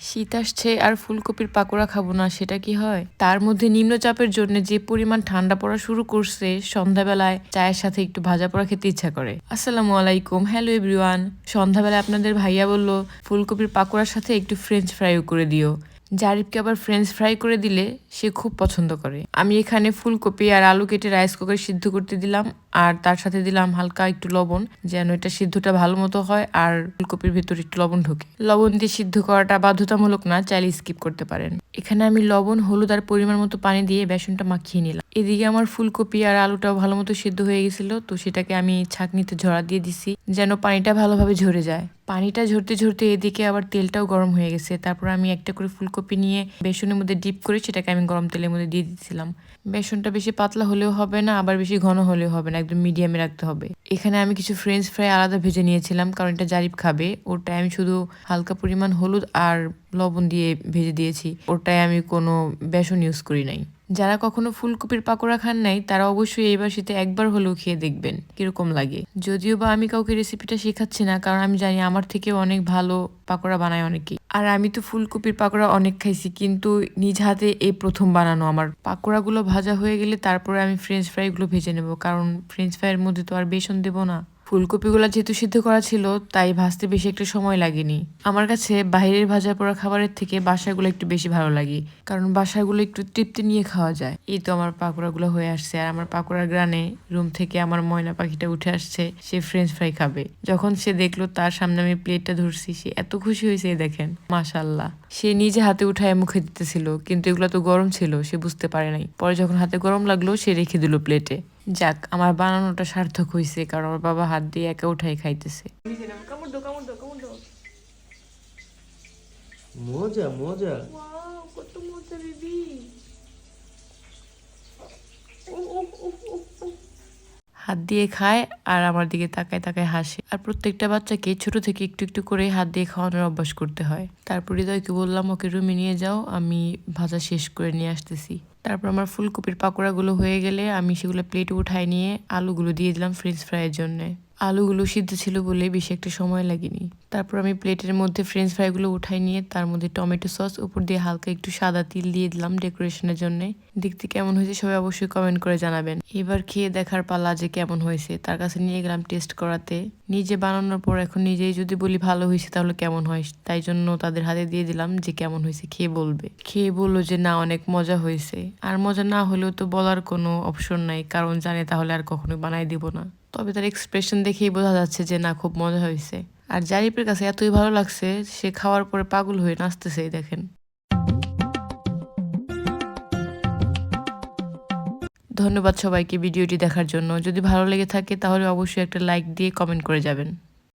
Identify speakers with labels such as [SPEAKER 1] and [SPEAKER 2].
[SPEAKER 1] শীত আসছে আর ফুলকপির পাকোড়া খাব না, সেটা কি হয়? তার মধ্যে নিম্নচাপের জন্য যে পরিমাণ ঠান্ডা পড়া শুরু করছে, সন্ধ্যাবেলায় চায়ের সাথে একটু ভাজা পড়া খেতে ইচ্ছা করে। আসসালামু আলাইকুম, হ্যালো এভরিওয়ান। সন্ধ্যাবেলায় আপনাদের ভাইয়া বলল, ফুলকপির পাকোড়ার সাথে একটু ফ্রেঞ্চ ফ্রাইও করে দিও। জারিফকে আবার ফ্রেঞ্চ ফ্রাই করে দিলে সে খুব পছন্দ করে। আমি এখানে ফুলকপি আর আলু কেটে রাইস কুকারে সিদ্ধ করতে দিলাম, আর তার সাথে দিলাম হালকা একটু লবণ, যেন এটা সিদ্ধটা ভালো মতো হয় আর ফুলকপির ভেতর একটু লবণ ঢোকে। লবণ দিয়ে সিদ্ধ করাটা বাধ্যতামূলক না, চাইলে স্কিপ করতে পারেন। এখানে আমি লবণ, হলুদ আর পরিমাণ মতো পানি দিয়ে বেসনটা মাখিয়ে নিলাম। এদিকে আমার ফুলকপি আর আলুটাও ভালো মতো সিদ্ধ হয়ে গেছিল, তো সেটাকে আমি ছাঁকনিতে ঝরা দিয়ে দিছি, যেন পানিটা ভালোভাবে ঝরে যায়। পানিটা ঝরতে ঝরতে এদিকে আবার তেলটাও গরম হয়ে গেছে। তারপর আমি একটা করে ফুলকপি নিয়ে বেসনের মধ্যে ডিপ করে সেটাকে আমি গরম তেলের মধ্যে দিয়ে দিয়েছিলাম বেসনটা বেশি পাতলা হলেও হবে না, আবার বেশি ঘন হলেও হবে না, একদম মিডিয়ামে রাখতে হবে। এখানে আমি কিছু ফ্রেঞ্চ ফ্রাই আলাদা ভেজে নিয়েছিলাম, কারণ এটা জারিফ খাবে। ওটাই আমি শুধু হালকা পরিমাণ হলুদ আর লবণ দিয়ে ভেজে দিয়েছি। ওটাই আমি কোনো বেসন ইউজ করি নাই। যারা কখনো ফুলকপির পাকোড়া খান নাই, তারা অবশ্যই এই বাসিতে একবার হলেও খেয়ে দেখবেন, কীরকম লাগে। যদিও বা আমি কাউকে রেসিপিটা শেখাচ্ছি না, কারণ আমি জানি আমার থেকে অনেক ভালো পাকোড়া বানায় অনেকেই আর আমি তো ফুলকপির পাকোড়া অনেক খাইছি, কিন্তু নিজ হাতে এই প্রথম বানানো আমার। পাকোড়াগুলো ভাজা হয়ে গেলে তারপরে আমি ফ্রেঞ্চ ফ্রাইগুলো ভেজে নেব, কারণ ফ্রেঞ্চ ফ্রাইয়ের মধ্যে তো আর বেসন দেবো না। ফুলকপিগুলো যেহেতু সিদ্ধ করা ছিল, তাই ভাজতে বেশি একটা সময় লাগেনি। আমার কাছে বাইরের ভাজা পোড়া খাবারের থেকে বাসাগুলো একটু বেশি ভালো লাগে, কারণ বাসাগুলো একটু তৃপ্তি নিয়ে খাওয়া যায়। এই তো আমার পাকোড়াগুলো হয়ে আসছে, আর আমার পাকোড়ার গ্রানে রুম থেকে আমার ময়না পাখিটা উঠে আসছে, সে ফ্রেঞ্চ ফ্রাই খাবে। যখন সে দেখল, তার সামনে আমি প্লেটটা ধরছি, সে এত খুশি হয়েছে দেখেন মাশাল্লাহ সে নিজে হাতে উঠায় মুখে দিতেছিল কিন্তু এগুলো তো গরম ছিল সে বুঝতে পারে নাই। পরে যখন হাতে গরম লাগল সে রেখে দিল প্লেটে। যাক আমার বানানোটা সার্থক হয়েছে কারণ আমার বাবা হাত দিয়ে একা উঠাই খাইতেছে।
[SPEAKER 2] মজা মজা।
[SPEAKER 1] কত মজা বেবি। হাত দিয়ে খায় আর আমার দিকে তাকায় তাকায় হাসে। আর প্রত্যেকটা বাচ্চাকে ছোট থেকে একটু একটু করে হাত দিয়ে খাওয়ানোর অভ্যাস করতে হয়। তারপর হৃদয়কে বললাম, ওকে রুমে নিয়ে যাও, আমি ভাজা শেষ করে নিয়ে আসতেছি। তারপর আমার ফুলকপির পাকোড়াগুলো হয়ে গেলে আমি সেগুলো প্লেটে উঠায় নিয়ে আলুগুলো দিয়ে দিলাম ফ্রেঞ্চ ফ্রাইয়ের জন্য। আলুগুলো সিদ্ধ ছিল বলে বেশি একটা সময় লাগেনি। তারপর আমি প্লেটের মধ্যে ফ্রেঞ্চ ফ্রাইগুলো উঠাই নিয়ে তার মধ্যে টমেটো সস উপর দিয়ে হালকা একটু সাদা তিল দিয়ে দিলাম ডেকোরেশনের জন্য। দেখতে কেমন হয়েছে সবাই অবশ্যই কমেন্ট করে জানাবেন। এবার খেয়ে দেখার পালা যে কেমন হয়েছে, তার কাছে নিয়ে গেলাম টেস্ট করাতে। নিজে বানানোর পর এখন নিজেই যদি বলি ভালো হয়েছে তাহলে কেমন হয়? তাই জন্য তাদের হাতে দিয়ে দিলাম যে কেমন হয়েছে, খেয়ে বলবে। খেয়ে বলল যে না, অনেক মজা হয়েছে। আর মজা না হলেও তো বলার কোনো অপশন নাই। কারণ জানে তাহলে আর কখনো বানাই দিব না। তবে তার এক্সপ্রেশন দেখেই বোঝা যাচ্ছে যে না, খুব মজা হয়েছে। আর জারিফের কাছে এতই ভালো লাগছে, সে খাওয়ার পরে পাগল হয়ে নাচতেছে দেখেন। ধন্যবাদ সবাইকে ভিডিওটি দেখার জন্য। যদি ভালো লেগে থাকে তাহলে অবশ্যই একটা লাইক দিয়ে কমেন্ট করে যাবেন।